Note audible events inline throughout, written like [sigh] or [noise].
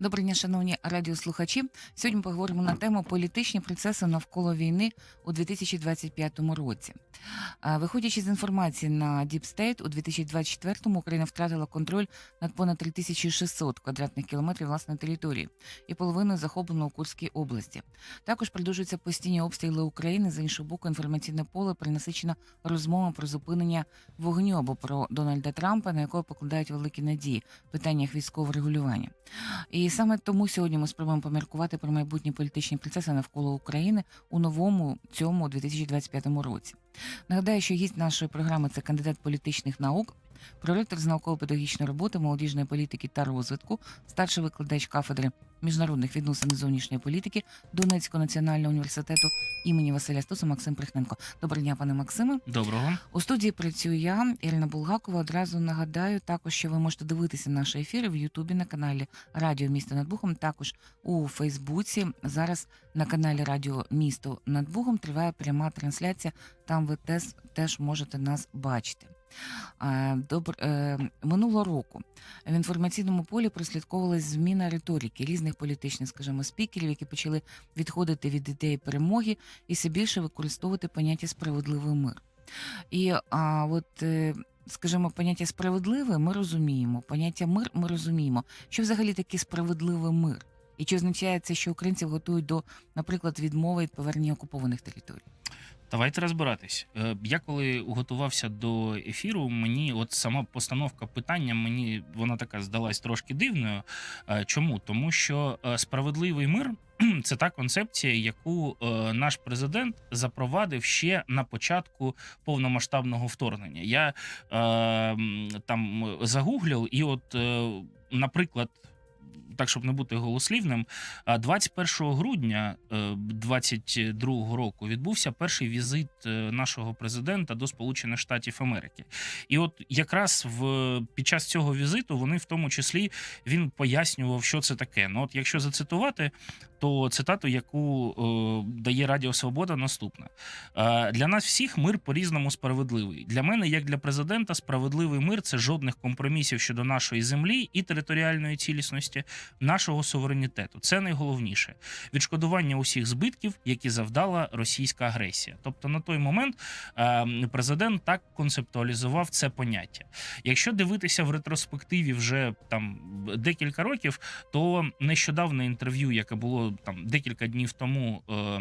Добрий дня, шановні радіослухачі. Сьогодні поговоримо на тему політичні процеси навколо війни у 2025 році. Виходячи з інформації на Deep State, у 2024-му Україна втратила контроль над понад 3600 квадратних кілометрів власної території і половиною захоплено у Курській області. Також продовжуються постійні обстріли України. З іншого боку, інформаційне поле перенасичено розмовами про зупинення вогню або про Дональда Трампа, на якого покладають великі надії в питаннях військового регулювання. І саме тому сьогодні ми спробуємо поміркувати про майбутні політичні процеси навколо України у новому цьому 2025 році. Нагадаю, що гість нашої програми це кандидат політичних наук, проректор з науково-педагогічної роботи, молодіжної політики та розвитку, старший викладач кафедри міжнародних відносин і зовнішньої політики Донецького національного університету імені Василя Стуса Максим Прихненко. Доброго дня, пане Максиме. Доброго. У студії працюю я, Ірина Булгакова. Одразу нагадаю також, що ви можете дивитися наші ефіри в Ютубі на каналі Радіо Місто над Бухом. Також у Фейсбуці. Зараз на каналі Радіо Місто над Бухом триває пряма трансляція. Там ви теж, теж можете нас бачити. Е, е, Минулого року в інформаційному полі прослідковувалась зміна риторики різних політичних, скажімо, спікерів, які почали відходити від ідеї перемоги і все більше використовувати поняття справедливий мир. І а, от, е, скажімо, поняття справедливе ми розуміємо, поняття мир ми розуміємо. Що взагалі таке справедливий мир? І чи означає це, що українців готують до, наприклад, відмови від повернення окупованих територій? Давайте розбиратись. Е, Я коли готувався до ефіру, мені от сама постановка питання мені вона така здалась трошки дивною. Е, Чому? Тому що е, справедливий мир [clears throat] це та концепція, яку наш президент запровадив ще на початку повномасштабного вторгнення. Я е, там загуглив, і от, наприклад. Так, щоб не бути голослівним, 21 грудня 2022 року відбувся перший візит е, нашого президента до Сполучених Штатів Америки. І от якраз в під час цього візиту вони в тому числі він пояснював, що це таке. Ну, от якщо зацитувати, то цитату, яку е, дає Радіо Свобода, наступна: е, для нас всіх мир по-різному справедливий. Для мене, як для президента, справедливий мир це жодних компромісів щодо нашої землі і територіальної цілісності, нашого суверенітету. Це найголовніше відшкодування усіх збитків, які завдала російська агресія. Тобто на той момент е, президент так концептуалізував це поняття. Якщо дивитися в ретроспективі вже там декілька років, то нещодавне інтерв'ю, яке було там декілька днів тому. Е,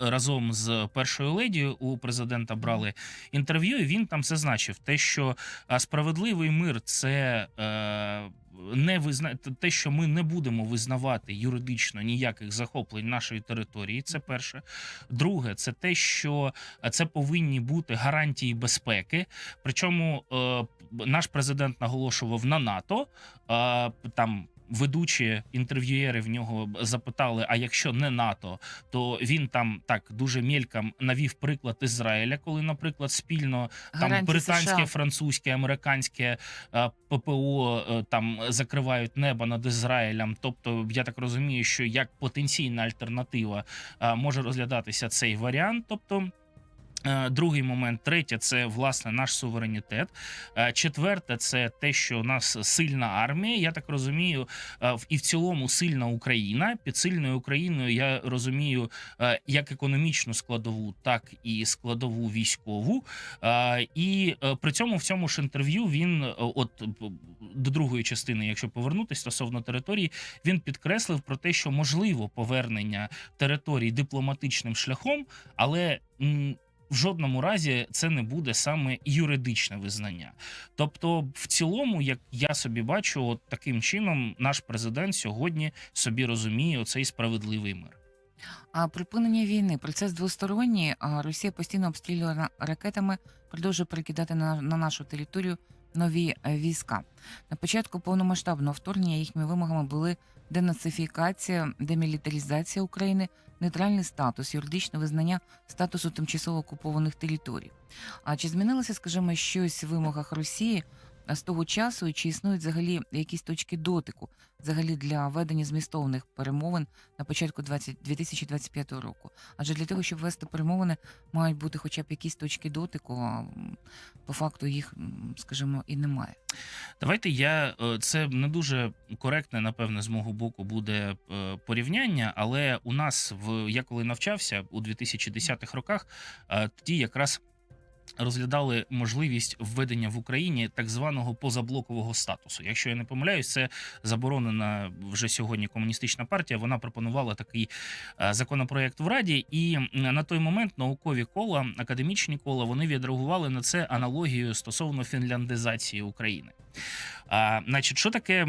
Разом з першою леді у президента брали інтерв'ю. і Він там зазначив те, що справедливий мир це е, не визна... те, що ми не будемо визнавати юридично ніяких захоплень нашої території. Це перше. Друге, це те, що це повинні бути гарантії безпеки. Причому е, наш президент наголошував на НАТО е, там. Ведучі інтерв'юєри в нього запитали: а якщо не НАТО, то він там так дуже мельком навів приклад Ізраїля, коли, наприклад, спільно там Гарантії британське, США. французьке, американське е, ППО е, там закривають небо над Ізраїлем. Тобто, я так розумію, що як потенційна альтернатива е, може розглядатися цей варіант. Тобто. Е, Другий момент, третє це власне наш суверенітет. Е, Четверте, це те, що у нас сильна армія. Я так розумію, е, і в цілому сильна Україна. Під сильною Україною я розумію як економічну складову, так і складову військову. І при цьому в цьому ж інтерв'ю він, от до другої частини, якщо повернутися стосовно території, він підкреслив про те, що можливо повернення територій дипломатичним шляхом, але. В жодному разі це не буде саме юридичне визнання. Тобто, в цілому, як я собі бачу, от таким чином наш президент сьогодні собі розуміє оцей справедливий мир. А припинення війни процес двосторонній. Росія постійно обстрілює ракетами, продовжує перекидати на, на нашу територію нові е, війська. На початку повномасштабного вторгнення їхніми вимогами були денацифікація, демілітаризація України, нейтральний статус, юридичне визнання статусу тимчасово окупованих територій. А чи змінилося, скажімо, щось в вимогах Росії з того часу, чи існують взагалі якісь точки дотику взагалі для ведення змістовних перемовин на початку 20, 2025 року? Адже для того, щоб вести перемовини, мають бути хоча б якісь точки дотику, а по факту їх, скажімо, і немає. Давайте я е, це не дуже коректне, напевне, з мого боку буде е, порівняння, але у нас в я коли навчався у 2010-х роках, е, тоді якраз. Розглядали можливість введення в Україні так званого позаблокового статусу. Якщо я не помиляюсь, це заборонена вже сьогодні комуністична партія. Вона пропонувала такий е, законопроект в Раді, і на той момент наукові кола, академічні кола, вони відреагували на це аналогією стосовно фінляндизації України. А, значить, що таке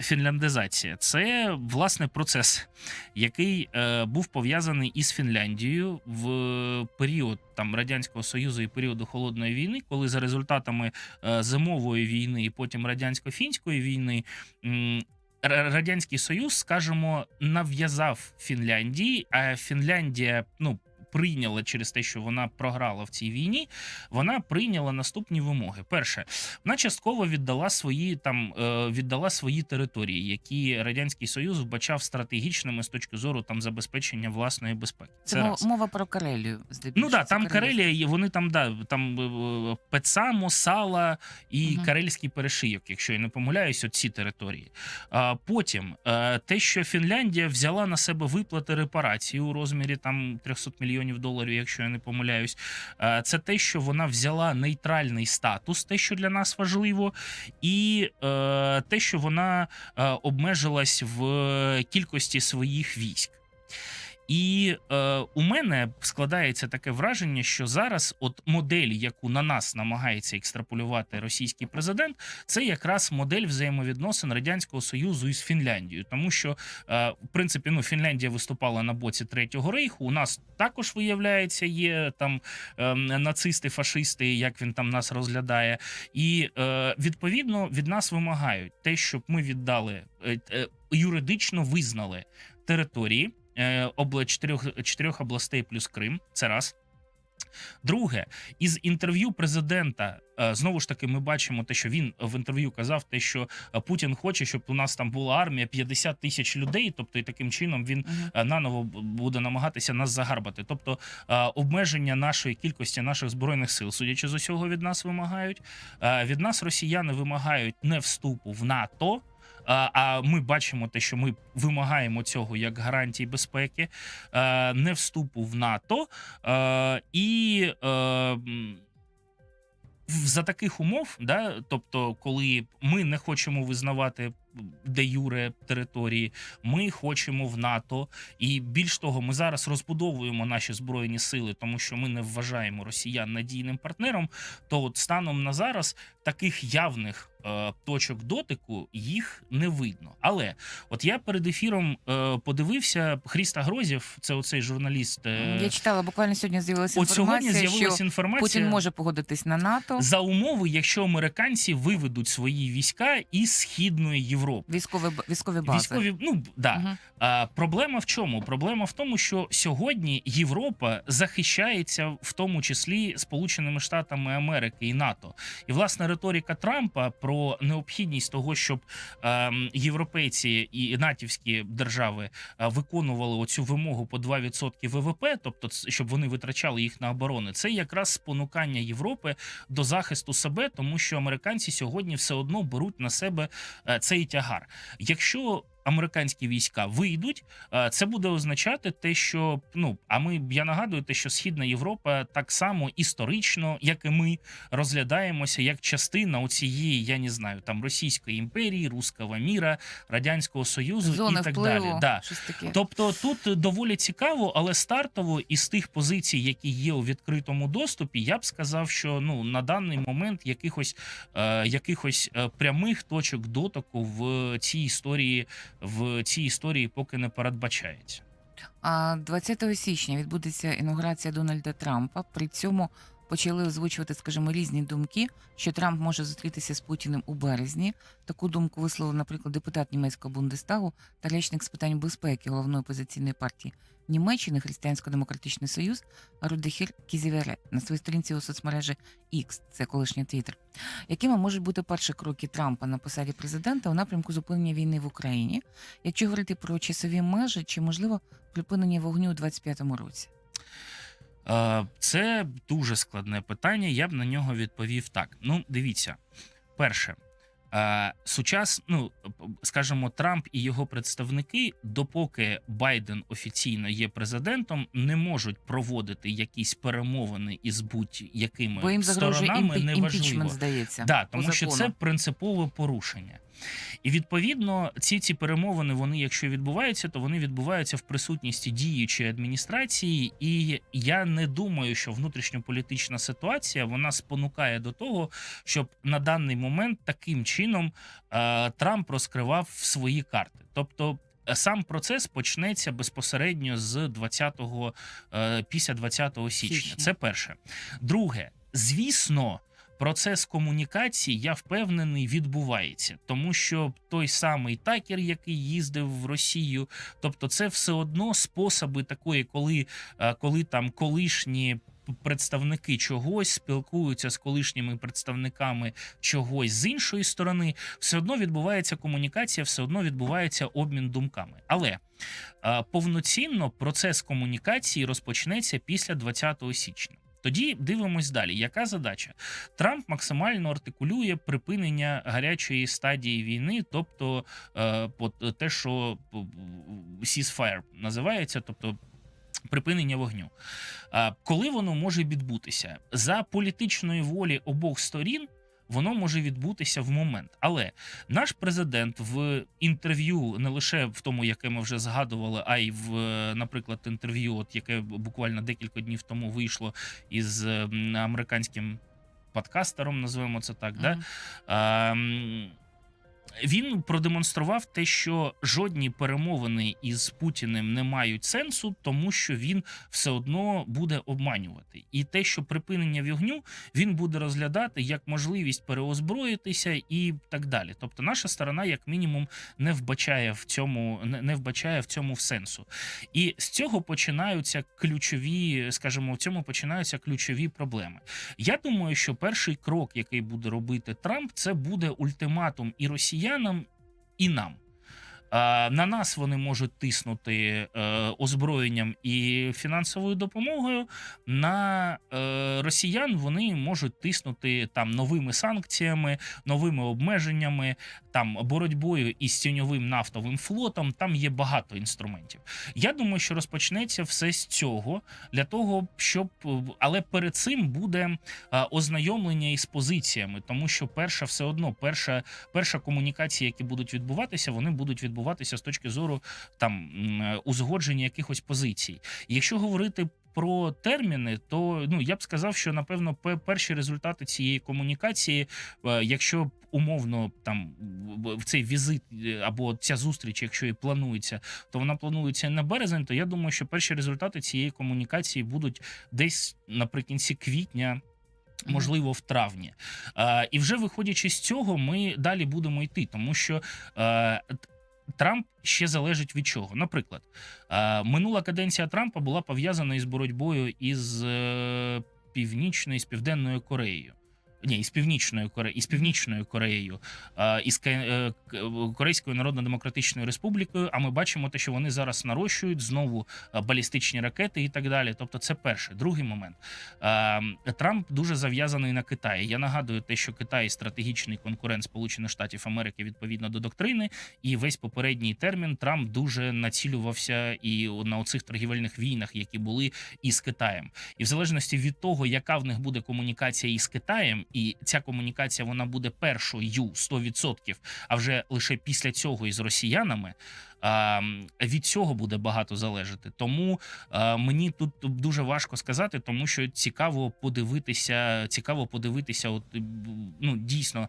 фінляндизація? Це власне процес, який е, був пов'язаний із Фінляндією в період там радянського союзу і періоду холодної війни, коли за результатами е, зимової війни і потім радянсько-фінської війни. м, Радянський Союз, скажімо, нав'язав Фінляндії, а Фінляндія, ну. Прийняла через те, що вона програла в цій війні, вона прийняла наступні вимоги. Перше, вона частково віддала свої там е, віддала свої території, які радянський союз вбачав стратегічними з точки зору там забезпечення власної безпеки. Це, Це мова, раз. мова про Карелію, здебільшого. Ну да, там Карелія. Є, вони там да там е, Пецамо, Сала і Мгм. Карельський перешийок, якщо я не помиляюсь, от ці території. А потім е, те, що Фінляндія взяла на себе виплати репарації у розмірі там 300 мільйонів доларів, якщо я не помиляюсь, е, це те, що вона взяла нейтральний статус, те, що для нас важливо, і е, те, що вона е, обмежилась в кількості своїх військ. І е, у мене складається таке враження, що зараз, от модель, яку на нас намагається екстраполювати російський президент, це якраз модель взаємовідносин радянського союзу із Фінляндією, тому що е, в принципі ну Фінляндія виступала на боці третього рейху. У нас також виявляється є там е, нацисти, фашисти, як він там нас розглядає, і е, відповідно від нас вимагають те, щоб ми віддали е, е, юридично визнали території обла чотирьох, чотирьох областей плюс Крим. Це раз. Друге, із інтерв'ю президента е, знову ж таки ми бачимо те, що він в інтерв'ю казав, те, що е, Путін хоче, щоб у нас там була армія 50 тисяч людей. Тобто, і таким чином він е, наново буде намагатися нас загарбати. Тобто е, обмеження нашої кількості наших збройних сил, судячи з усього, від нас вимагають. Е, Від нас росіяни вимагають не вступу в НАТО. А ми бачимо те, що ми вимагаємо цього як гарантії безпеки, е, не вступу в НАТО. Е, І е, за таких умов, да, тобто, коли ми не хочемо визнавати де юре території, ми хочемо в НАТО, і більш того, ми зараз розбудовуємо наші збройні сили, тому що ми не вважаємо росіян надійним партнером. То от станом на зараз таких явних е, точок дотику їх не видно. Але от я перед ефіром е, подивився Хріста Грозів, це оцей журналіст. Е, Я читала, буквально сьогодні з'явилася от сьогодні з'явилася що інформація. Путін може погодитись на НАТО, За умови, якщо американці виведуть свої війська із східної Європи, військові, б- військові бази. військові ну да. Мгм. А, проблема в чому? Проблема в тому, що сьогодні Європа захищається в тому числі Сполученими Штатами Америки і НАТО. І власне риторика Трампа про необхідність того, щоб ем, європейці і натівські держави е, виконували оцю вимогу по 2% ВВП, тобто щоб вони витрачали їх на оборони, це якраз спонукання Європи до захисту себе, тому що американці сьогодні все одно беруть на себе е, цей тягар. Якщо американські війська вийдуть, е, це буде означати те, що ну а ми я нагадую, те, що Східна Європа так само історично, як і ми, розглядаємося як частина оцієї, я не знаю, там Російської імперії, Руського міра, Радянського Союзу Зони і так впливу, далі. Да. Тобто тут доволі цікаво, але стартово із тих позицій, які є у відкритому доступі, я б сказав, що ну на даний момент якихось е, якихось е, прямих точок дотоку в цій історії в цій історії поки не передбачається. А 20 січня відбудеться інаугурація Дональда Трампа. При цьому почали озвучувати, скажімо, різні думки, що Трамп може зустрітися з Путіним у березні. Таку думку висловив, наприклад, депутат німецького Бундестагу та речник з питань безпеки головної опозиційної партії Німеччини Християнсько-демократичний союз Рудехір Кізівере на своїй сторінці у соцмережі X, це колишній Твіттер. Якими можуть бути перші кроки Трампа на посаді президента у напрямку зупинення війни в Україні, якщо говорити про часові межі чи можливо припинення вогню у 25-му році? Е, Це дуже складне питання. Я б на нього відповів так. Ну, дивіться, перше, е, сучас, ну скажімо, Трамп і його представники, допоки Байден офіційно є президентом, не можуть проводити якісь перемовини із будь-якими Бо їм загрожує сторонами. імпі- неважливо. здається. Да, тому що це принципове порушення. І відповідно, ці ці перемовини, вони, якщо відбуваються, то вони відбуваються в присутності діючої адміністрації. І я не думаю, що внутрішньополітична ситуація вона спонукає до того, щоб на даний момент таким чином е, Трамп розкривав свої карти. Тобто. е, Сам процес почнеться безпосередньо з 20-го, е, після 20 січня. Січня. Це перше. Друге, звісно, процес комунікації, я впевнений, відбувається, тому що той самий такер, який їздив в Росію, тобто, це все одно способи такої, коли, е, коли там колишні. Представники чогось спілкуються з колишніми представниками чогось з іншої сторони, все одно відбувається комунікація, все одно відбувається обмін думками. Але е, повноцінно процес комунікації розпочнеться після 20 січня. Тоді дивимось далі. Яка задача? Трамп максимально артикулює припинення гарячої стадії війни, тобто е, от те, що ceasefire називається, тобто. Припинення вогню. А, Коли воно може відбутися за політичної волі обох сторін, воно може відбутися в момент. Але наш президент в інтерв'ю, не лише в тому, яке ми вже згадували, а й в, наприклад, інтерв'ю, от яке буквально декілька днів тому вийшло із американським подкастером, називаємо це так. Да? А, він продемонстрував те, що жодні перемовини із Путіним не мають сенсу, тому що він все одно буде обманювати. І те, що припинення вогню він буде розглядати як можливість переозброїтися і так далі. Тобто, наша сторона, як мінімум, не вбачає в цьому, не, вбачає в цьому в сенсу. І з цього починаються ключові, скажімо, в цьому починаються ключові проблеми. Я думаю, що перший крок, який буде робити Трамп, це буде ультиматум і росіянам, і нам. На нас вони можуть тиснути е, озброєнням і фінансовою допомогою. На е, росіян вони можуть тиснути там новими санкціями, новими обмеженнями, там боротьбою із тіньовим нафтовим флотом. Там є багато інструментів. Я думаю, що розпочнеться все з цього для того, щоб але перед цим буде е, ознайомлення із позиціями, тому що перша все одно перша, перша комунікація, які будуть відбуватися, вони будуть відбуватися з точки зору там е, узгодження якихось позицій. Якщо говорити про терміни, то ну я б сказав, що напевно перші результати цієї комунікації, е, якщо умовно там в- цей візит е, або ця зустріч, якщо і планується, то вона планується на березень. То я думаю, що перші результати цієї комунікації будуть десь наприкінці квітня. Можливо, в травні, і вже виходячи з цього, ми далі будемо йти, тому що Трамп ще залежить від чого. Наприклад, е, минула каденція Трампа була пов'язана із боротьбою із е, північною з південною Кореєю. Ні, із північною Коре... із північною Кореєю, е, із Ке- е, Корейською Народно-Демократичною Республікою. А ми бачимо те, що вони зараз нарощують знову е, балістичні ракети і так далі. Тобто, це перше. Другий момент. Е, Трамп дуже зав'язаний на Китаї. Я нагадую те, що Китай стратегічний конкурент Сполучених Штатів Америки відповідно до доктрини, і весь попередній термін Трамп дуже націлювався і на оцих торгівельних війнах, які були із Китаєм. І в залежності від того, яка в них буде комунікація із Китаєм, і ця комунікація вона буде першою 100%, а вже лише після цього із росіянами. А, м, від цього буде багато залежати. Тому мені тут дуже важко сказати, тому що цікаво подивитися, цікаво подивитися, от ну дійсно,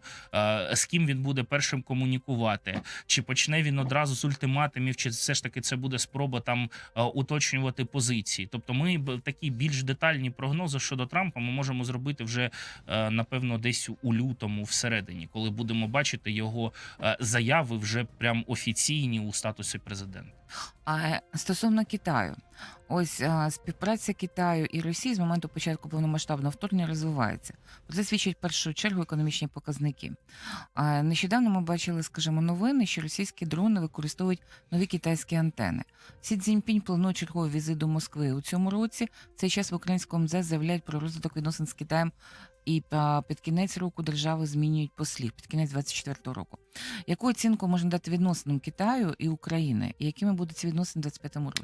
з ким він буде першим комунікувати, чи почне він одразу з ультиматумів, чи все ж таки це буде спроба там уточнювати позиції. Тобто, ми такі більш детальні прогнози щодо Трампа ми можемо зробити вже е, напевно десь у лютому, всередині, коли будемо бачити його е, заяви вже прям офіційні у статусі президента. А стосовно Китаю, ось а, співпраця Китаю і Росії з моменту початку повномасштабного вторгнення розвивається. Про це свідчать в першу чергу економічні показники. А, нещодавно ми бачили, скажімо, новини, що російські дрони використовують нові китайські антени. Сі Цзіньпінь планує черговий візит до Москви у цьому році. В цей час в українському МЗС заявляють про розвиток відносин з Китаєм. І під кінець року держави змінюють послів під кінець 24-го року. Яку оцінку можна дати відносинам Китаю і України, і якими будуть ці відносини в 25-му році?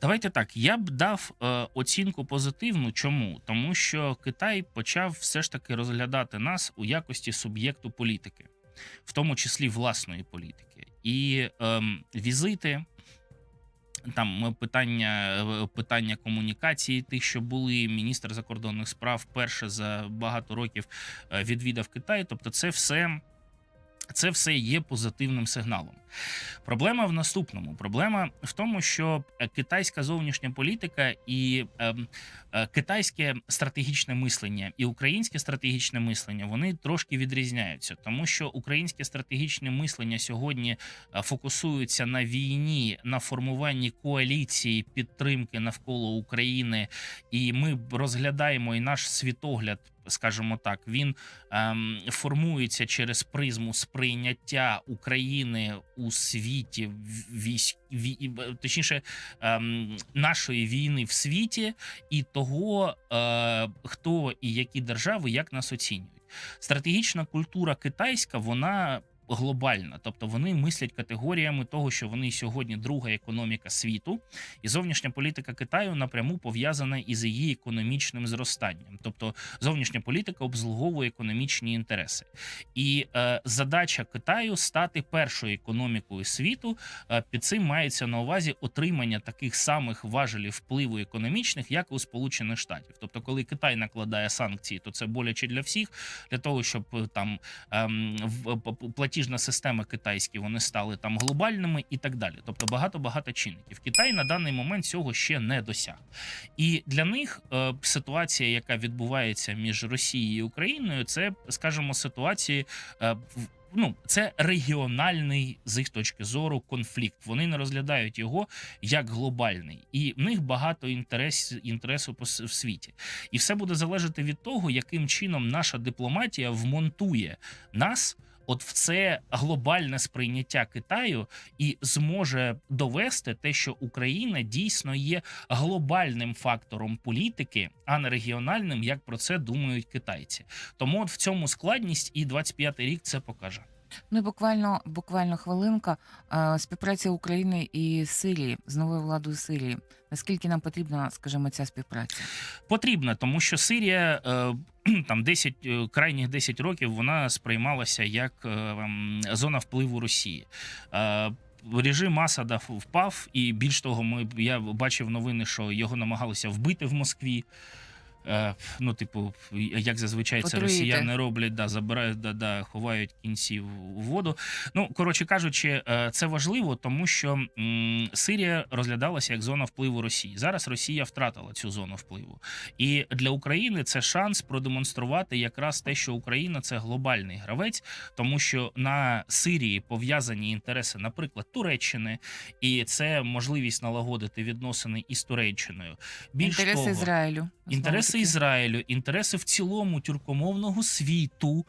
Давайте так. Я б дав е, оцінку позитивну. Чому? Тому що Китай почав все ж таки розглядати нас у якості суб'єкту політики, в тому числі власної політики, і ем, візити. Там е, питання е, питання комунікації, тих, що були міністр закордонних справ перше за багато років е, відвідав Китай. Тобто, це все, це все є позитивним сигналом. Проблема в наступному. Проблема в тому, що е, китайська зовнішня політика і ем, е, китайське стратегічне мислення і українське стратегічне мислення вони трошки відрізняються, тому що українське стратегічне мислення сьогодні е, фокусується на війні, на формуванні коаліції підтримки навколо України, і ми розглядаємо і наш світогляд. Скажімо так, він ем, формується через призму сприйняття України у світі військ, вій, точніше ем, нашої війни в світі, і того, е, хто і які держави як нас оцінюють. Стратегічна культура китайська, вона глобальна, тобто вони мислять категоріями того, що вони сьогодні друга економіка світу, і зовнішня політика Китаю напряму пов'язана із її економічним зростанням. Тобто зовнішня політика обслуговує економічні інтереси. І е, задача Китаю стати першою економікою світу. Е, під цим мається на увазі отримання таких самих важелів впливу економічних, як у Сполучених Штатів. Тобто, коли Китай накладає санкції, то це боляче для всіх, для того, щоб е, там ем, в- п- п- платіжна система китайські вони стали там глобальними і так далі. Тобто багато багато чинників. Китай на даний момент цього ще не досяг. І для них е, ситуація, яка відбувається між Росією і Україною, це скажімо, ситуації. Е, Ну, це регіональний з їх точки зору конфлікт. Вони не розглядають його як глобальний, і в них багато інтерес, інтересу в світі. І все буде залежати від того, яким чином наша дипломатія вмонтує нас. От в це глобальне сприйняття Китаю і зможе довести те, що Україна дійсно є глобальним фактором політики, а не регіональним, як про це думають китайці. Тому от в цьому складність і 25-й рік це покаже. Ну і буквально буквально хвилинка Е, співпраця України і Сирії з новою владою Сирії. Наскільки нам потрібна, скажімо, ця співпраця? Потрібно, тому що Сирія е, [clears throat] там 10, е, крайніх 10 років вона сприймалася як е, ем, зона впливу Росії. Режим Асада впав, і більш того, ми я бачив новини, що його намагалися вбити в Москві. Е, ну, типу, як зазвичай це Отруїти. росіяни роблять, да, забирають, да, да, ховають кінці в у воду. Ну, коротше кажучи, е, це важливо, тому що Сирія розглядалася як зона впливу Росії. Зараз Росія втратила цю зону впливу. І для України це шанс продемонструвати якраз те, що Україна це глобальний гравець, тому що на Сирії пов'язані інтереси, наприклад, Туреччини, і це можливість налагодити відносини із Туреччиною. Більш Інтереси того, Ізраїлю. Інтереси Знову-таки. Ізраїлю, інтереси в цілому тюркомовного світу.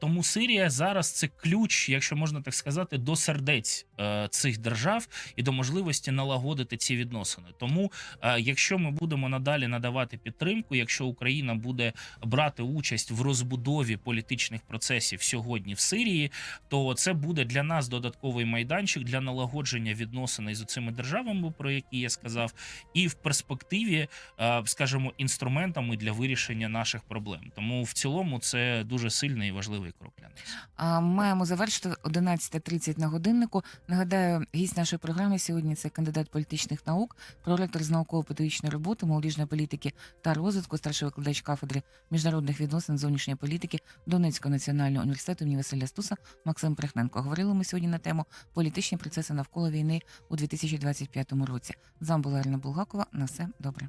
Тому Сирія зараз це ключ, якщо можна так сказати, до сердець е, цих держав і до можливості налагодити ці відносини. Тому, е, якщо ми будемо надалі надавати підтримку, якщо Україна буде брати участь в розбудові політичних процесів сьогодні в Сирії, то це буде для нас додатковий майданчик для налагодження відносин з цими державами, про які я сказав, і в перспективі, е, скажімо, інструментом інструментами для вирішення наших проблем. Тому в цілому це дуже сильний і важливий крок для нас. А, маємо завершити 11.30 на годиннику. Нагадаю, гість нашої програми сьогодні це кандидат політичних наук, проректор з науково-педагогічної роботи, молодіжної політики та розвитку, старший викладач кафедри міжнародних відносин зовнішньої політики Донецького національного університету імені Василя Стуса Максим Прихненко. Говорили ми сьогодні на тему політичні процеси навколо війни у 2025 році. З вами була Ірина Булгакова. На все добре.